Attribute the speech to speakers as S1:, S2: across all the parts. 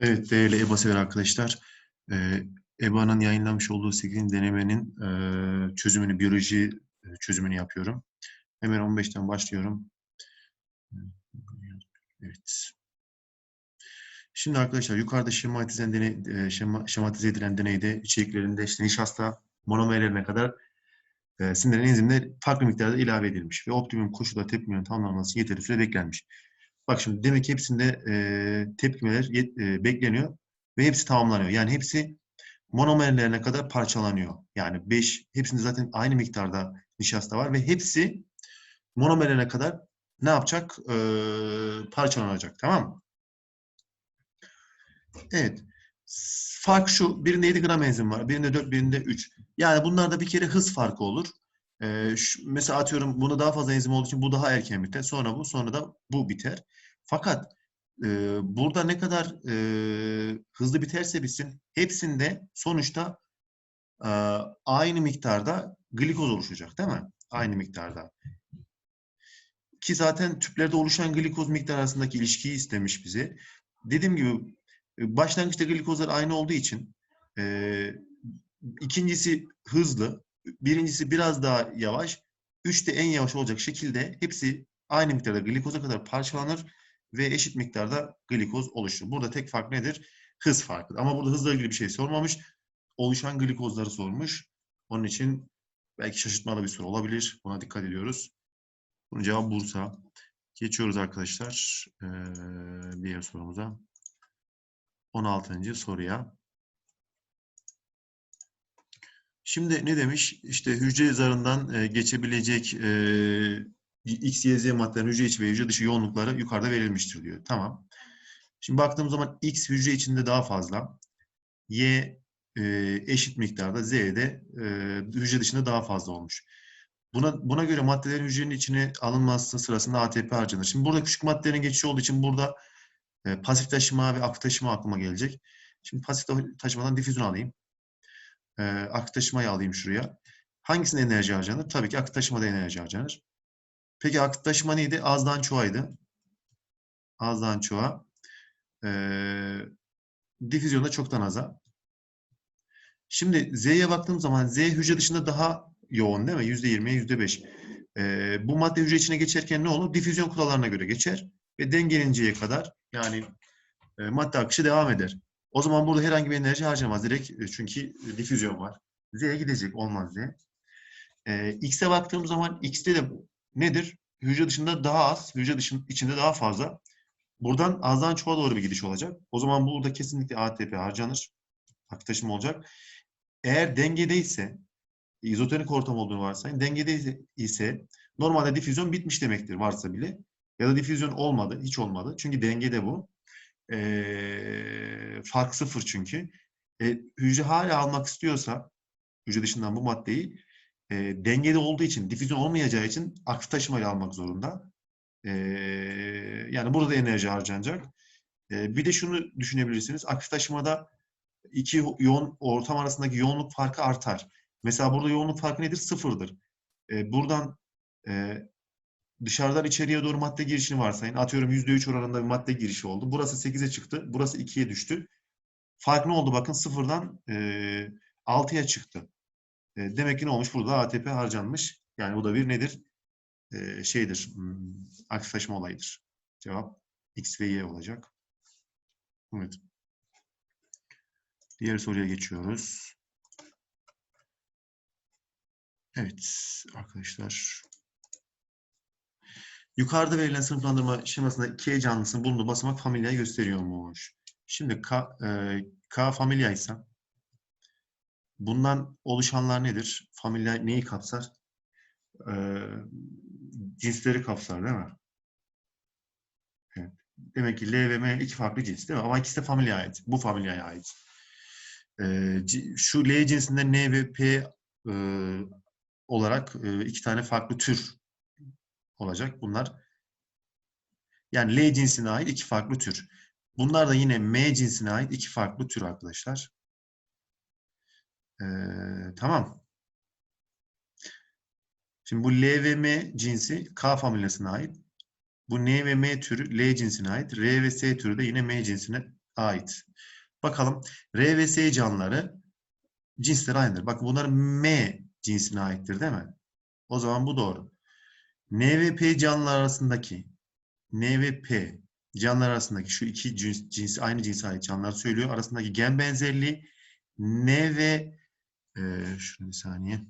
S1: Evet değerli EBA sever arkadaşlar. EBA'nın yayınlamış olduğu 8. denemenin e, çözümünü, biyoloji e, çözümünü yapıyorum. Hemen 15'ten başlıyorum. Evet. Şimdi arkadaşlar yukarıda şematize, deney, e, şema, şematize edilen deneyde içeriklerinde işte nişasta monomerlerine kadar e, sindiren enzimler farklı miktarda ilave edilmiş ve optimum koşulda tepkimenin tamamlanması yeterli süre beklenmiş. Bak şimdi demek ki hepsinde e, tepkimeler yet- e, bekleniyor ve hepsi tamamlanıyor. Yani hepsi monomerlerine kadar parçalanıyor. Yani 5 hepsinde zaten aynı miktarda nişasta var ve hepsi monomerlerine kadar ne yapacak? E, parçalanacak. Tamam mı? Evet. Fark şu. Birinde 7 gram enzim var. Birinde 4, birinde 3. Yani bunlarda bir kere hız farkı olur. Ee, şu- mesela atıyorum bunda daha fazla enzim olduğu için bu daha erken biter. Sonra bu, sonra da bu biter. Fakat e, burada ne kadar e, hızlı biterse bitsin hepsinde sonuçta e, aynı miktarda glikoz oluşacak değil mi? Aynı miktarda. Ki zaten tüplerde oluşan glikoz miktarı arasındaki ilişkiyi istemiş bize. Dediğim gibi e, başlangıçta glikozlar aynı olduğu için e, ikincisi hızlı, birincisi biraz daha yavaş, üç de en yavaş olacak şekilde hepsi aynı miktarda glikoza kadar parçalanır ve eşit miktarda glikoz oluşur. Burada tek fark nedir? Hız farkı. Ama burada hızla ilgili bir şey sormamış. Oluşan glikozları sormuş. Onun için belki şaşırtmalı bir soru olabilir. Buna dikkat ediyoruz. Bunun cevabı Bursa. Geçiyoruz arkadaşlar eee, diğer sorumuza. 16. soruya. Şimdi ne demiş? İşte hücre zarından e, geçebilecek e, X, Y, Z maddelerin hücre içi ve hücre dışı yoğunlukları yukarıda verilmiştir diyor. Tamam. Şimdi baktığım zaman X hücre içinde daha fazla. Y e, eşit miktarda, Z de e, hücre dışında daha fazla olmuş. Buna, buna göre maddelerin hücrenin içine alınması sırasında ATP harcanır. Şimdi burada küçük maddelerin geçişi olduğu için burada e, pasif taşıma ve aktif taşıma aklıma gelecek. Şimdi pasif ta- taşımadan difüzyon alayım. E, aktif taşımayı alayım şuraya. Hangisinde enerji harcanır? Tabii ki aktif taşımada enerji harcanır. Peki aktif taşıma neydi? Azdan çoğaydı. Azdan çoğa. E, difüzyonda çoktan aza. Şimdi Z'ye baktığım zaman Z hücre dışında daha yoğun değil mi? %20'ye %5. Ee, bu madde hücre içine geçerken ne olur? Difüzyon kurallarına göre geçer ve dengelenceye kadar yani e, madde akışı devam eder. O zaman burada herhangi bir enerji harcamaz direkt e, çünkü difüzyon var. Z'ye gidecek olmaz Z. Ee, X'e baktığım zaman X'te de nedir? Hücre dışında daha az, hücre dışın, içinde daha fazla. Buradan azdan çoğa doğru bir gidiş olacak. O zaman burada kesinlikle ATP harcanır. Aktif taşıma olacak. Eğer dengedeyse, izotonik ortam olduğunu varsayın, dengede ise- ise normalde difüzyon bitmiş demektir varsa bile. Ya da difüzyon olmadı, hiç olmadı. Çünkü dengede bu. Ee, fark sıfır çünkü. E, hücre hala almak istiyorsa, hücre dışından bu maddeyi, e, dengede olduğu için, difüzyon olmayacağı için aktif taşımayla almak zorunda. Ee, yani burada da enerji harcanacak. Ee, bir de şunu düşünebilirsiniz. Aktif taşımada iki yoğun ortam arasındaki yoğunluk farkı artar. Mesela burada yoğunluk farkı nedir? Sıfırdır. Ee, buradan e, dışarıdan içeriye doğru madde girişini varsayın. Atıyorum %3 oranında bir madde girişi oldu. Burası 8'e çıktı. Burası 2'ye düştü. Fark ne oldu? Bakın sıfırdan e, 6'ya çıktı. E, demek ki ne olmuş? Burada ATP harcanmış. Yani bu da bir nedir? E, şeydir. Hmm, aktif taşıma olayıdır. Cevap X ve Y olacak. Evet. Diğer soruya geçiyoruz. Evet arkadaşlar. Yukarıda verilen sınıflandırma şemasında K canlısının bulunduğu basamak familyayı gösteriyormuş. Şimdi K, e, K familya bundan oluşanlar nedir? Familya neyi kapsar? E, cinsleri kapsar değil mi? Evet. Demek ki L ve M iki farklı cins değil mi? Ama ikisi de familyaya ait. Bu familyaya ait. E, şu L cinsinden N ve P e, olarak e, iki tane farklı tür olacak. Bunlar yani L cinsine ait iki farklı tür. Bunlar da yine M cinsine ait iki farklı tür arkadaşlar. Ee, tamam. Şimdi bu L ve M cinsi K familyasına ait. Bu N ve M türü L cinsine ait. R ve S türü de yine M cinsine ait. Bakalım R ve S canlıları cinsleri aynıdır. Bak bunlar M cinsine aittir değil mi? O zaman bu doğru. N ve P canlılar arasındaki N ve P canlılar arasındaki şu iki cins, cinsi aynı cinse ait canlılar söylüyor. Arasındaki gen benzerliği N ve e, şunu bir saniye.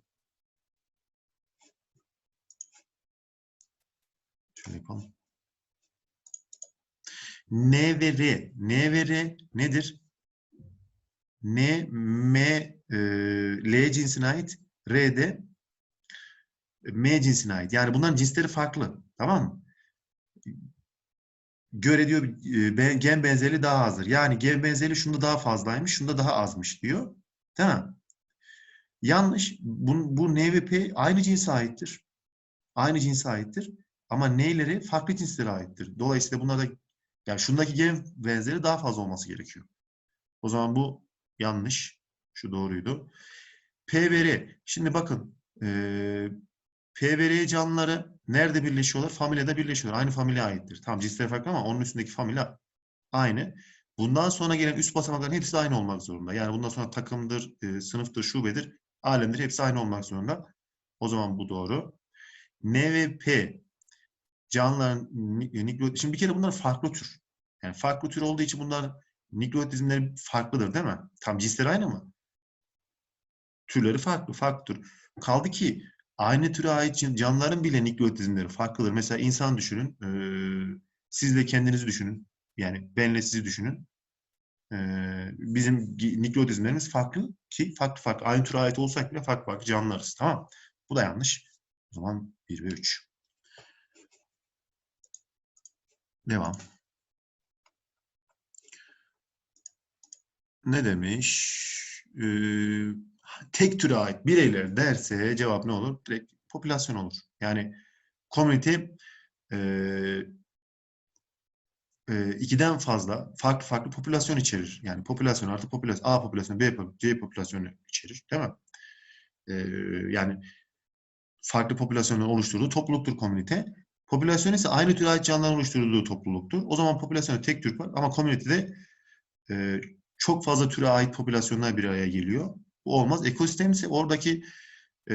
S1: Şöyle yapalım. N ve R. N ve R nedir? N, M, e, L cinsine ait. R de M cinsine ait. Yani bunların cinsleri farklı. Tamam mı? Göre diyor e, gen benzerliği daha azdır. Yani gen benzerliği şunda daha fazlaymış, şunda daha azmış diyor. Değil mi? Yanlış. Bu, bu N ve P aynı cinse aittir. Aynı cinse aittir. Ama N'leri farklı cinslere aittir. Dolayısıyla bunlarda yani şundaki gen benzeri daha fazla olması gerekiyor. O zaman bu yanlış. Şu doğruydu. P ve R. Şimdi bakın eee P ve R canlıları nerede birleşiyorlar? Familyada birleşiyorlar. Aynı familya aittir. Tamam cinsleri farklı ama onun üstündeki familya aynı. Bundan sonra gelen üst basamakların hepsi aynı olmak zorunda. Yani bundan sonra takımdır, e, sınıftır, şubedir, alemdir hepsi aynı olmak zorunda. O zaman bu doğru. N ve P canlıların nükleot şimdi bir kere bunlar farklı tür. Yani farklı tür olduğu için bunlar nükleot dizimleri farklıdır değil mi? Tam cinsleri aynı mı? Türleri farklı, farklı tür. Kaldı ki aynı türe ait can- canlıların bile nükleot dizimleri farklıdır. Mesela insan düşünün. eee, siz de kendinizi düşünün. Yani benle sizi düşünün. Eee, bizim gi- nükleot dizimlerimiz farklı ki farklı farklı. Aynı türe ait olsak bile farklı farklı canlılarız. Tamam. Bu da yanlış. O zaman 1 ve 3. Devam. Ne demiş? Ee, tek türe ait bireyler derse cevap ne olur? Direkt popülasyon olur. Yani komünite e, e, ikiden fazla farklı farklı popülasyon içerir. Yani popülasyon artı popülasyon A popülasyonu, B popülasyonu, C popülasyonu içerir. Değil mi? Ee, yani farklı popülasyonların oluşturduğu topluluktur komünite. Popülasyon ise aynı türe ait canlıların oluşturduğu topluluktur. O zaman popülasyonda tek tür var ama komünitede e, çok fazla türe ait popülasyonlar bir araya geliyor. Bu olmaz. Ekosistem ise oradaki e,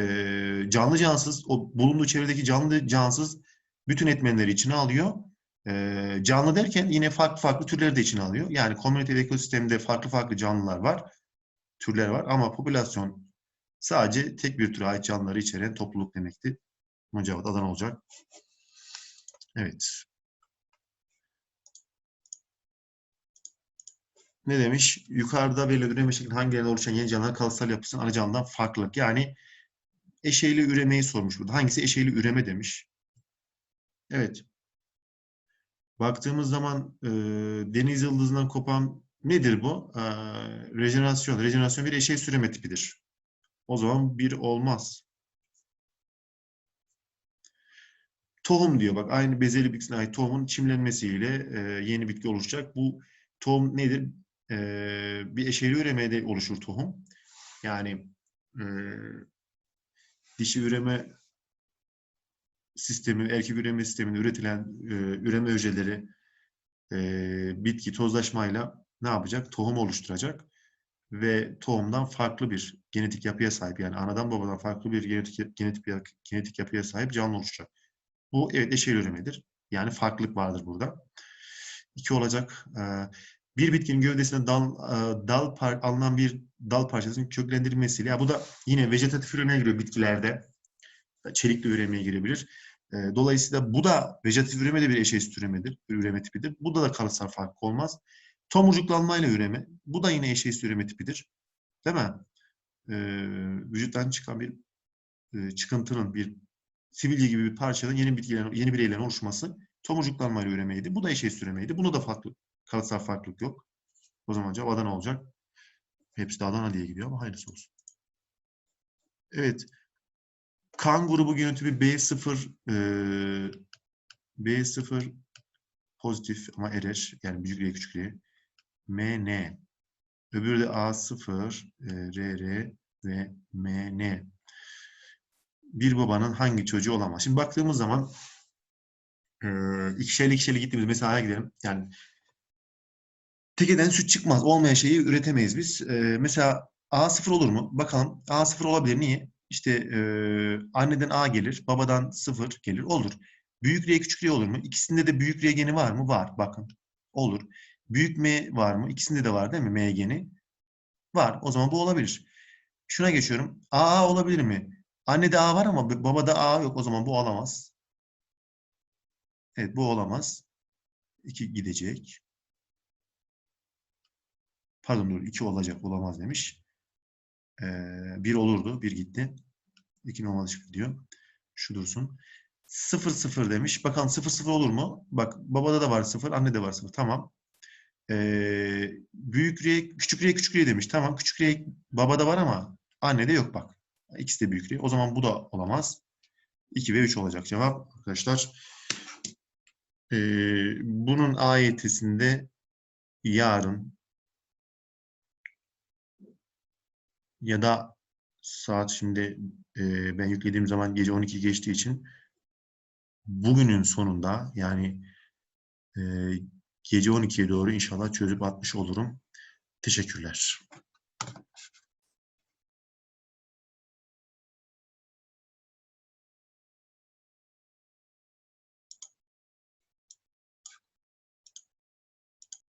S1: canlı cansız, o bulunduğu çevredeki canlı cansız bütün etmenleri içine alıyor. E, canlı derken yine farklı farklı türleri de içine alıyor. Yani komünite ekosistemde farklı farklı canlılar var, türler var ama popülasyon sadece tek bir türe ait canlıları içeren topluluk demekti. Bunun cevabı Adana olacak. Evet. Ne demiş? Yukarıda verilen üreme şeklinde hangilerinde oluşan yeni canlılar kalıtsal yapısının ana canlıdan farklılık. Yani eşeyli üremeyi sormuş burada. Hangisi eşeyli üreme demiş. Evet. Baktığımız zaman e, deniz yıldızından kopan nedir bu? E, rejenerasyon. Rejenerasyon bir eşey süreme tipidir. O zaman bir olmaz. Tohum diyor bak aynı bezeli bitkisine ait tohumun çimlenmesiyle e, yeni bitki oluşacak. Bu tohum nedir? E, bir eşeyli üremede oluşur tohum. Yani e, dişi üreme sistemi, erkek üreme sisteminde üretilen e, üreme hücreleri e, bitki tozlaşmayla ne yapacak? Tohum oluşturacak ve tohumdan farklı bir genetik yapıya sahip yani anadan babadan farklı bir genetik genetik genetik yapıya sahip canlı oluşacak. Bu evet eşeğil üremedir. Yani farklılık vardır burada. İki olacak. Bir bitkinin gövdesine dal, e, dal par, alınan bir dal parçasının köklendirilmesiyle. Ya bu da yine vejetatif üremeye giriyor bitkilerde. Çelikli üremeye girebilir. Ee, Dolayısıyla bu da vejetatif üreme de bir eşeğist üremedir, bir üreme tipidir. Bu da da kalıtsal fark olmaz. Tomurcuklanmayla üreme. Bu da yine eşeğist üreme tipidir. Değil mi? Ee, vücuttan çıkan bir e, çıkıntının, bir sivilce gibi bir parçanın yeni bitkilerin, yeni bireylerin oluşması tomurcuklanmayla üremeydi. Bu da eşeğist üremeydi. Bunda da farklı, kalıtsal farklılık yok. O zaman cevap Adana olacak. Hepsi de Adana diye gidiyor ama hayırlısı olsun. Evet. Kan grubu genotipi B0 e, B0 pozitif ama erer. Yani büyük R küçük R. MN. Öbürü de A0 e, RR ve MN bir babanın hangi çocuğu olamaz? Şimdi baktığımız zaman e, ikişerli ikişerli gittiğimiz mesela gidelim. Yani Tekeden süt çıkmaz. Olmayan şeyi üretemeyiz biz. Ee, mesela A sıfır olur mu? Bakalım. A sıfır olabilir. Niye? İşte e, anneden A gelir, babadan sıfır gelir. Olur. Büyük R küçük R olur mu? İkisinde de büyük R geni var mı? Var. Bakın. Olur. Büyük M var mı? İkisinde de var değil mi? M geni. Var. O zaman bu olabilir. Şuna geçiyorum. A olabilir mi? Annede A var ama babada A yok. O zaman bu olamaz. Evet bu olamaz. 2 gidecek. Pardon dur 2 olacak olamaz demiş. Ee, 1 olurdu. 1 gitti. 2 normal çıktı diyor. Şu dursun. 0 0 demiş. Bakalım 0 0 olur mu? Bak babada da var 0, annede var 0. Tamam. Ee, büyük R, küçük R, küçük R demiş. Tamam küçük R babada var ama annede yok bak. İkisi de büyük R. O zaman bu da olamaz. 2 ve 3 olacak cevap arkadaşlar. Ee, bunun ayetesinde yarın ya da saat şimdi e, ben yüklediğim zaman gece 12 geçtiği için bugünün sonunda yani e, gece 12'ye doğru inşallah çözüp atmış olurum. Teşekkürler.